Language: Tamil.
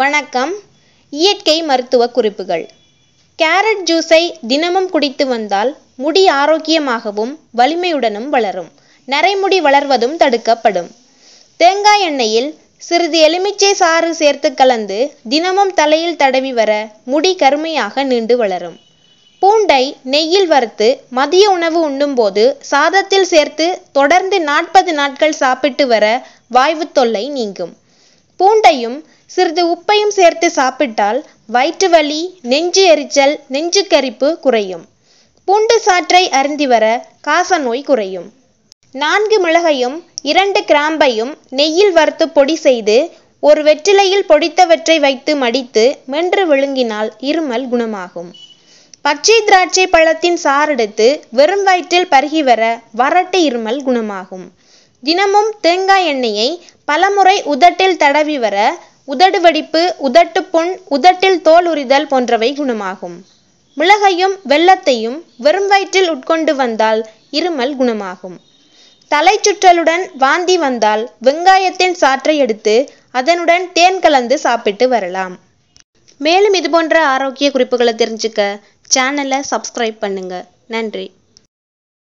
வணக்கம். இயற்கை மருத்துவ குறிப்புகள். கேரட் ஜூஸை தினமும் குடித்து வந்தால் முடி ஆரோக்கியமாகவும் வலிமையுடனும் வளரும். நரைமுடி வளர்வதும் தடுக்கப்படும். தேங்காய் எண்ணெயில் சிறிது எலுமிச்சை சாறு சேர்த்து கலந்து தினமும் தலையில் தடவி வர முடி கருமையாக நீண்டு வளரும். பூண்டை நெய்யில் வறுத்து மதிய உணவு உண்ணும்போது சாதத்தில் சேர்த்து தொடர்ந்து நாற்பது நாட்கள் சாப்பிட்டு வர வாய்வு தொல்லை நீங்கும். பூண்டையும் சிறிது உப்பையும் சேர்த்து சாப்பிட்டால் வயிற்று வலி நெஞ்சு எரிச்சல் நெஞ்சு கரிப்பு குறையும். பூண்டு சாற்றை அருந்தி வர காசநோய் குறையும். நான்கு மிளகையும் இரண்டு கிராம்பையும் நெய்யில் வறுத்து பொடி செய்து ஒரு வெற்றிலையில் பொடித்தவற்றை வைத்து மடித்து மென்று விழுங்கினால் இருமல் குணமாகும். பச்சை திராட்சை பழத்தின் சாறெடுத்து வெறும் வயிற்றில் பருகி வர வறட்டு இருமல் குணமாகும். தினமும் தேங்காய் எண்ணெயை பலமுறை உதட்டில் தடவி வர உதடு வடிப்பு உதட்டு புண் உதட்டில் தோல் உரிதல் போன்றவை குணமாகும். மிளகையும் வெள்ளத்தையும் வெறும் வயிற்றில் உட்கொண்டு வந்தால் இருமல் குணமாகும். தலை சுற்றலுடன் வாந்தி வந்தால் வெங்காயத்தின் சாற்றை எடுத்து அதனுடன் தேன் கலந்து சாப்பிட்டு வரலாம். மேலும் இது போன்ற ஆரோக்கிய குறிப்புகளை தெரிஞ்சுக்க சேனலை சப்ஸ்கிரைப் பண்ணுங்க. நன்றி.